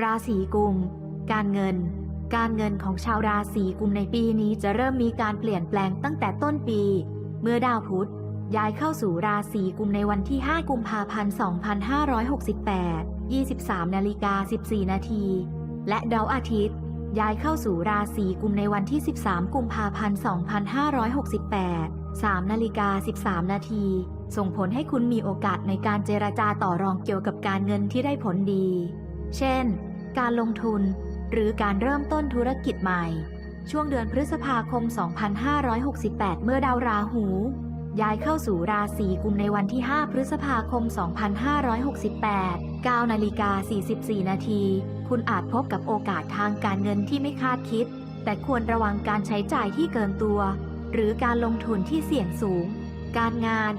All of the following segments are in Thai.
ราศีกุม การเงิน การเงินของชาวราศีกุมในปีนี้จะเริ่มมีการเปลี่ยนแปลงตั้งแต่ต้นปี เมื่อดาวพุธย้ายเข้าสู่ราศีกุมในวันที่ 5 กุมภาพันธ์ 2568 23นาฬิกา14 นาที และดาวอาทิตย์ ย้ายเข้าสู่ราศีกุมในวันที่ 13 กุมภาพันธ์ 2568 3นาฬิกา13 นาที ส่งผลให้คุณมีโอกาสในการเจรจาต่อรองเกี่ยวกับการเงินที่ได้ผลดี เช่น การลงทุน หรือการเริ่มต้นธุรกิจใหม่ ช่วงเดือนพฤษภาคม 2568 เมื่อดาวราหู ย้ายเข้าสู่ราศีกุมในวันที่ 5 พฤษภาคม 2568 9นาฬิกา44 นาที คุณอาจพบกับโอกาสทางการเงินที่ไม่คาดคิด แต่ควรระวังการใช้จ่ายที่เกินตัว หรือการลงทุนที่เสี่ยงสูง การงาน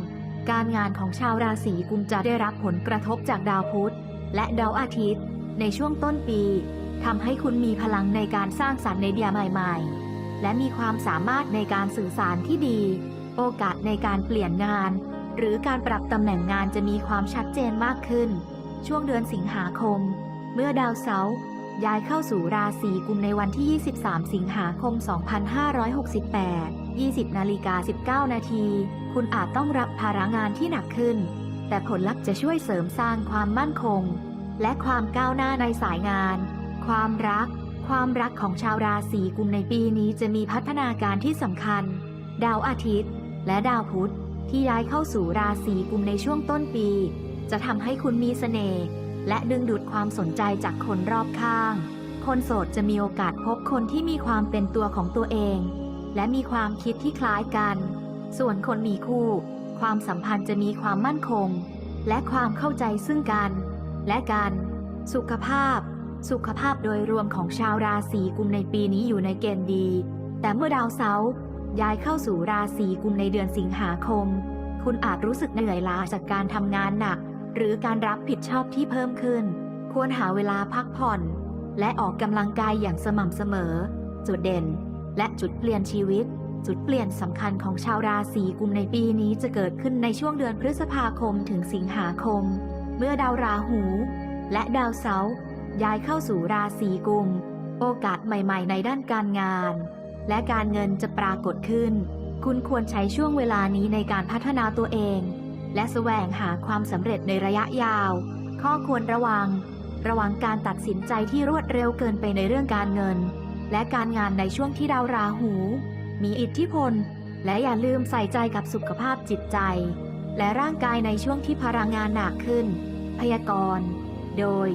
การงานของชาวราศีกุมจะได้รับผลกระทบจากดาวพุธและดาวอาทิตย์ ในช่วงต้นปีทำให้คุณมีพลังในการสร้างสรรค์ในเดียใหม่ๆ และมีความสามารถในการสื่อสารที่ดี โอกาสในการเปลี่ยนงาน หรือการปรับตำแหน่งงานจะมีความชัดเจนมากขึ้น ช่วงเดือนสิงหาคม เมื่อดาวเสาร์ย้ายเข้าสู่ราศีกุมในวันที่ 23 สิงหาคม 2568 20นาฬิกา19 นาที คุณอาจต้องรับภาระงานที่หนักขึ้น แต่ผลลัพธ์จะช่วยเสริมสร้างความมั่นคง และความก้าวหน้าในสายงาน ความรัก ความรักของชาวราศีกุมในปีนี้จะมีพัฒนาการที่สำคัญ ดาวอาทิตย์ และดาวพุธที่ย้ายเข้าสู่ราศีกุมในช่วงต้นปี จะทำให้คุณมีเสน่ห์และดึงดูดความสนใจจากคนรอบข้าง คนโสดจะมีโอกาสพบคนที่มีความเป็นตัวของตัวเอง และมีความคิดที่คล้ายกัน ส่วนคนมีคู่ ความสัมพันธ์จะมีความมั่นคง และความเข้าใจซึ่งกัน และกันสุขภาพ สุขภาพโดยรวมของชาวราศีกุมในปีนี้อยู่ในเกณฑ์ดี แต่เมื่อดาวเสาร์ย้ายเข้าสู่ราศีกุมในเดือนสิงหาคม คุณอาจรู้สึกเหนื่อยล้าจากการทำงานหนัก หรือการรับผิดชอบที่เพิ่มขึ้น ควรหาเวลาพักผ่อน และออกกำลังกายอย่างสม่ำเสมอ จุดเด่น และจุดเปลี่ยนชีวิต จุดเปลี่ยนสำคัญของชาวราศีกุมในปีนี้จะเกิดขึ้นในช่วงเดือนพฤษภาคมถึงสิงหาคม เมื่อดาวราหู และดาวเสาร์ย้ายเข้าสู่ราศีกุม โอกาสใหม่ ๆ ในด้านการงาน และการเงินจะปรากฏขึ้น คุณควรใช้ช่วงเวลานี้ในการพัฒนาตัวเอง และแสวงหาความสำเร็จในระยะยาว ข้อควรระวัง ระวังการตัดสินใจที่รวดเร็วเกินไปในเรื่องการเงิน และการงานในช่วงที่ดาวราหู มีอิทธิพล และอย่าลืมใส่ใจกับสุขภาพจิตใจ และร่างกายในช่วงที่พลังงานหนักขึ้น พยากรณ์ โดย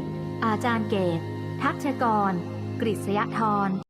อาจารย์เกต ทักษกร กฤษยธร